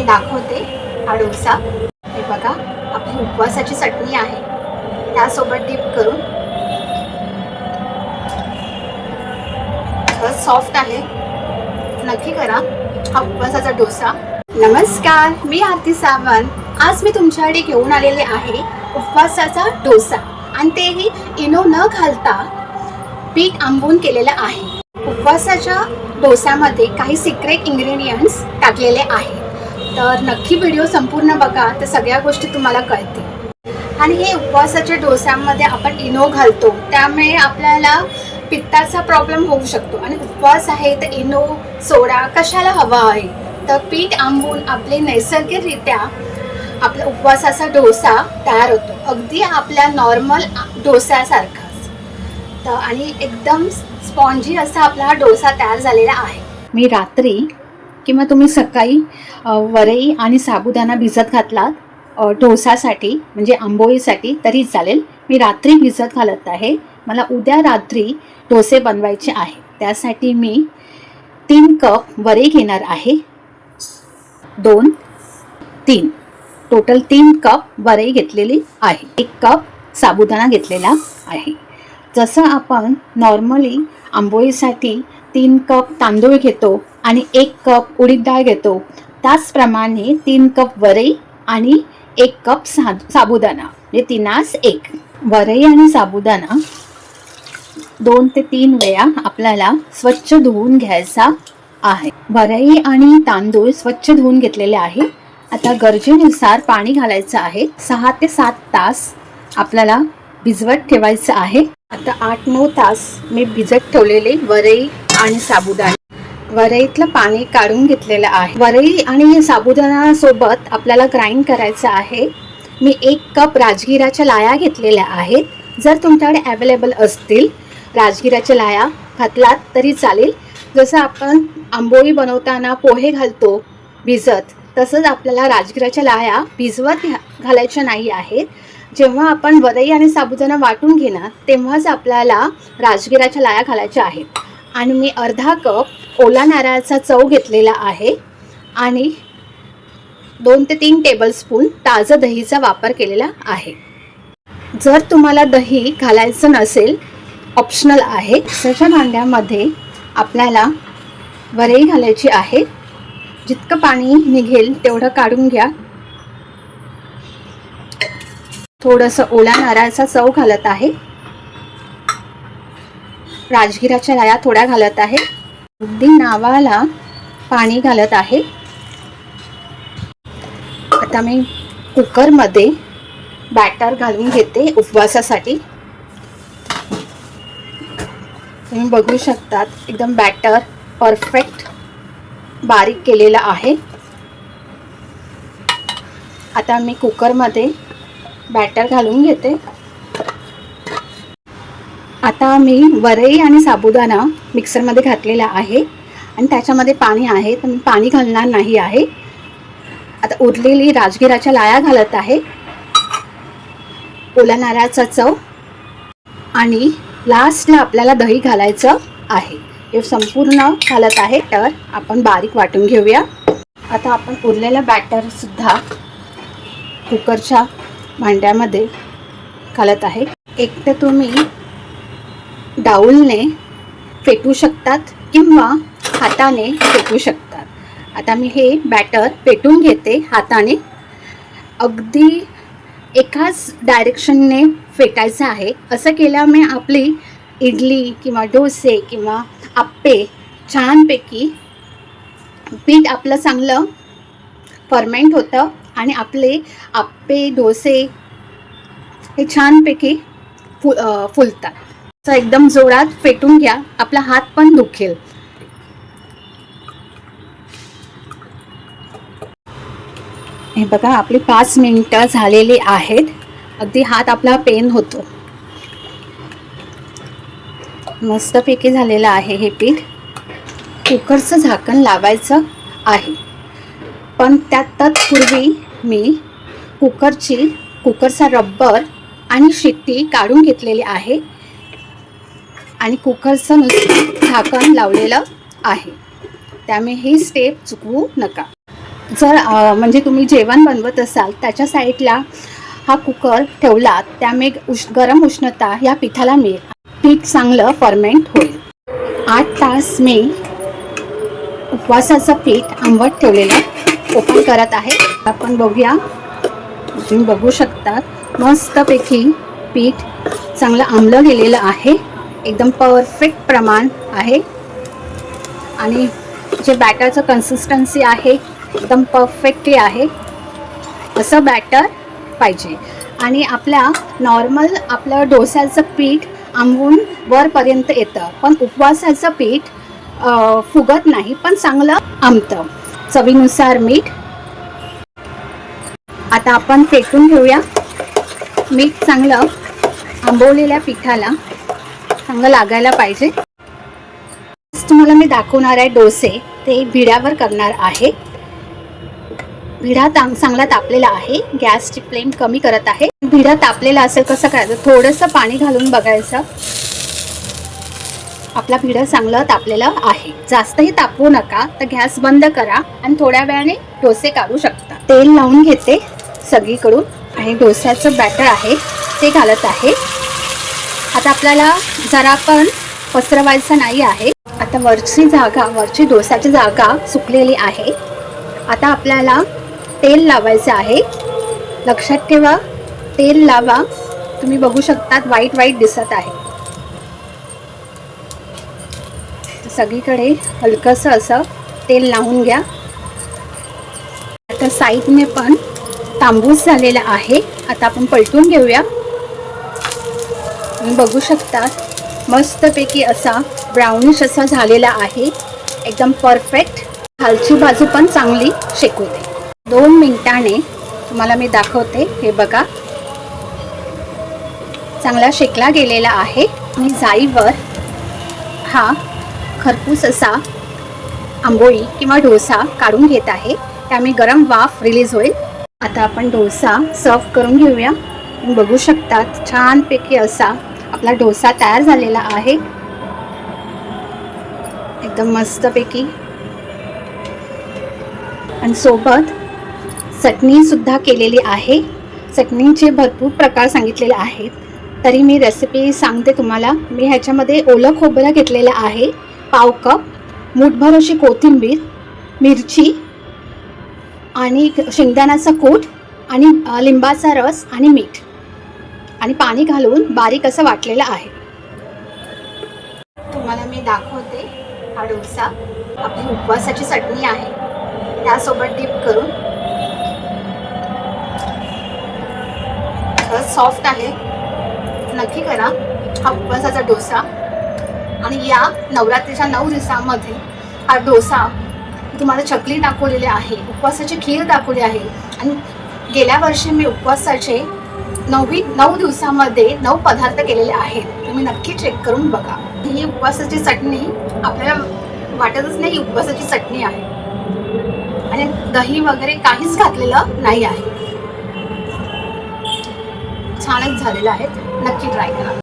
मी दाखवते हा डोसा हे बघा आपली उपवासाची चटणी आहे. त्यासोबत डिप करून. सॉफ्ट आहे. नक्की करा. हा उपवासाचा डोसा. नमस्कार मी आरती सावंत. आज मी तुमच्याकडे घेऊन आलेले आहे उपवासाचा डोसा. आणि तेही इनो न घालता पीठ आंबून केलेलं आहे. उपवासाच्या डोसामध्ये काही सिक्रेट इन्ग्रेडियंट्स टाकलेले आहेत तर नक्की व्हिडिओ संपूर्ण बघा तर सगळ्या गोष्टी तुम्हाला कळतील. आणि हे उपवासाच्या डोस्यांमध्ये आपण इनो घालतो त्यामुळे आपल्याला पित्ताचा प्रॉब्लेम होऊ शकतो. आणि उपवास आहे तर इनो सोडा कशाला हवा आहे? तर पीठ आंबून आपले नैसर्गिकरित्या आपला उपवासाचा डोसा तयार होतो. अगदी आपल्या नॉर्मल डोस्यासारखाच तर आणि एकदम स्पॉन्जी असा आपला हा डोसा तयार झालेला आहे. मी रात्री किंवा तुम्ही सकाळी वरई आणि साबुदाणा भिजत घातलात ढोसासाठी डोसासाठी म्हणजे आंबोळीसाठी तरी चालेल. मी रात्री भिजत घालत आहे. मला उद्या रात्री डोसे बनवायचे आहे. त्यासाठी मी तीन कप वरे घेणार आहे. दोन तीन. टोटल तीन कप वरे घेतलेली आहे. एक कप साबुदाणा घेतलेला आहे. जसं आपण नॉर्मली आंबोळीसाठी तीन कप तांदूळ घेतो आणि एक कप उडीद डाळ घेतो. त्याचप्रमाणे तीन कप वरई आणि एक कप सा साबुदाणा. म्हणजे तिनास एक. वरई आणि साबुदाणा दोन ते तीन वेळा आपल्याला स्वच्छ धुवून घ्यायचा आहे. वरई आणि तांदूळ स्वच्छ धुवून घेतलेले आहे. आता गरजेनुसार पाणी घालायचं आहे. सहा ते सात तास आपल्याला भिजवत ठेवायचं आहे. आता आठ नऊ तास मी भिजत ठेवलेले वरई आणि साबुदाणा. वरईतलं पाणी काढून घेतलेलं आहे. वरई आणि साबुदाणा सोबत आपल्याला ग्राइंड करायचं आहे. मी एक कप राजगिराच्या लाया घेतलेल्या आहेत. जर तुमच्याकडे अवेलेबल असतील राजगिराच्या लाया घातलात तरी चालेल. जसं आपण आंबोळी बनवताना पोहे घालतो भिजत तसंच आपल्याला राजगिराच्या लाया भिजवत घा- घालायच्या नाही आहेत. जेव्हा आपण वरई आणि साबुदाणा वाटून घेणार तेव्हाच आपल्याला राजगिराच्या लाया घालायच्या आहेत. आणि मी अर्धा कप ओला नारळाचा चव घेतलेला आहे आणि दोन ते तीन टेबलस्पून ताजं दहीचा वापर केलेला आहे. जर तुम्हाला दही घालायचं नसेल ऑप्शनल आहे. मिक्सरच्या भांड्यामध्ये आपल्याला वरई घालायची आहे. जितकं पाणी निघेल तेवढं काढून घ्या. थोडंसं ओला नारळाचा चव घालत आहे. राजगिराच्या लाया थोड्या घालत आहे. अगदी नावाला पाणी घालत आहे. आता मी कुकरमध्ये बॅटर घालून घेते उपवासासाठी. तुम्ही बघू शकतात एकदम बॅटर परफेक्ट बारीक केलेलं आहे. आता मी कुकरमध्ये बॅटर घालून घेते. आता मी वरई आणि साबुदाणा मिक्सरमध्ये घातलेला आहे. आणि त्याच्यामध्ये पाणी आहे तर मी पाणी घालणार नाही आहे. आता उरलेली राजगिराच्या लाया घालत आहे. ओला नारळाचा चव आणि लास्टला आपल्याला दही घालायचं आहे. हे संपूर्ण घालत आहे तर आपण बारीक वाटून घेऊया. आता आपण उरलेलं बॅटरसुद्धा कुकरच्या भांड्यामध्ये घालत आहे. एक तर तुम्ही डाऊलने फेटू शकतात किंवा हाताने फेटू शकतात. आता मी हे बॅटर पेटून घेते हाताने. अगदी एकाच डायरेक्शनने फेटायचं आहे. असं केल्यामुळे आपली इडली किंवा डोसे किंवा आप्पे छानपैकी पीठ आपलं चांगलं फर्मेंट होतं आणि आपले आप्पे डोसे हे छानपैकी फु फुलतात. एकदम जोरात फेटून घ्या. आपला हात पण दुखेल. हे बघा आपली पाच मिनिटं झालेली आहेत. अगदी हात आपला पेन होतो. मस्तपैकी झालेलं आहे हे पीठ. कुकरचं झाकण लावायचं आहे. पण त्यात तत्पूर्वी मी कुकरची कुकरचा रब्बर आणि शिट्टी काढून घेतलेली आहे. आणि कुकरचं नुसतं झाकण लावलेलं आहे. त्यामुळे ही स्टेप चुकवू नका. जर म्हणजे तुम्ही जेवण बनवत असाल त्याच्या साईडला हा कुकर ठेवला त्यामुळे उष गरम उष्णता या पिठाला मिळेल. पीठ चांगलं फर्मेंट होईल. आठ तास मी उपवासाचं पीठ आंबट ठेवलेलं ओपन करत आहे. आपण बघूया. तुम्ही बघू शकतात मस्तपैकी पीठ चांगलं आंबलं गेलेलं आहे. एकदम परफेक्ट प्रमाण आहे. आणि जे बॅटरचं कन्सिस्टन्सी आहे एकदम परफेक्टली आहे असं बॅटर पाहिजे. आणि आपल्या नॉर्मल आपलं डोस्याचं पीठ आंबून वरपर्यंत येतं. पण उपवासाचं पीठ फुगत नाही पण चांगलं आंबतं. चवीनुसार मीठ. आता आपण फेटून घेऊया. मीठ चांगलं आंबवलेल्या पिठाला. चांगलं लागायला पाहिजे. तुम्हाला मी दाखवणार आहे डोसे. ते भिड्यावर करणार आहे. भिडा तांग चांगला तापलेला आहे. गॅसची फ्लेम कमी करत आहे. भिडा तापलेला असेल कसं करायचं थोडंसं पाणी घालून बघायचं. आपला भिडा चांगलं तापलेला आहे. जास्तही तापवू नका. तर गॅस बंद करा आणि थोड्या वेळाने डोसे काढू शकता. तेल लावून घेते सगळीकडून. आणि डोस्याचं बॅटर आहे. ते घालत आहे. आता आपल्याला जरा पण पसरवायचं नाही आहे. आता वरची जागा वरची डोसाची जागा सुकलेली आहे. आता आपल्याला तेल लावायचं आहे. लक्षात ठेवा तेल लावा. तुम्ही बघू शकतात वाईट वाईट दिसत आहे. सगळीकडे हलकंसं असं तेल लावून घ्या. आता साईडने पण तांबूस झालेला आहे. आता आपण पलटून घेऊया. बघू शकतात. मस्तपैकी असा ब्राउनिश असा झालेला आहे. एकदम परफेक्ट खालची बाजू पण चांगली शेकू दे. दोन मिनिटाने तुम्हाला मी दाखवते. हे बघा. चांगला शेकला गेलेला आहे. आणि जाईवर हा खरपूस असा आंबोळी किंवा डोसा काढून घेत आहे. त्यामुळे गरम वाफ रिलीज होईल. आता आपण डोसा सर्व करून घेऊया. बघू शकतात. छानपैकी असा आपला डोसा तयार झालेला आहे. एकदम मस्तपैकी. आणि सोबत चटणीसुद्धा केलेली आहे. चटणीचे भरपूर प्रकार सांगितलेले आहेत. तरी मी रेसिपी सांगते तुम्हाला. मी ह्याच्यामध्ये ओलं खोबरं घेतलेलं आहे. पाव कप मुठभर अशी कोथिंबीर मिरची आणि शेंगदाण्याचा कूट आणि लिंबाचा रस आणि मीठ. आणि पाणी घालून बारीक असं वाटलेलं आहे. तुम्हाला मी दाखवते हा डोसा. आपली उपवासाची चटणी आहे. त्यासोबत डिप करून. सॉफ्ट आहे. नक्की करा हा उपवासाचा डोसा. आणि या नवरात्रीच्या नऊ दिवसामध्ये हा डोसा तुम्हाला चकली दाखवलेली आहे उपवासाची खीर दाखवली आहे. आणि गेल्या वर्षी मी उपवासाचे नऊ नऊ दिवसामध्ये नऊ पदार्थ केलेले आहेत. तुम्ही नक्की चेक करून बघा. ही उपवासाची चटणी आपल्याला वाटतच नाही ही उपवासाची चटणी आहे. आणि दही वगैरे काहीच घातलेलं नाही आहे. छानच झालेलं आहे. नक्की ट्राय करा.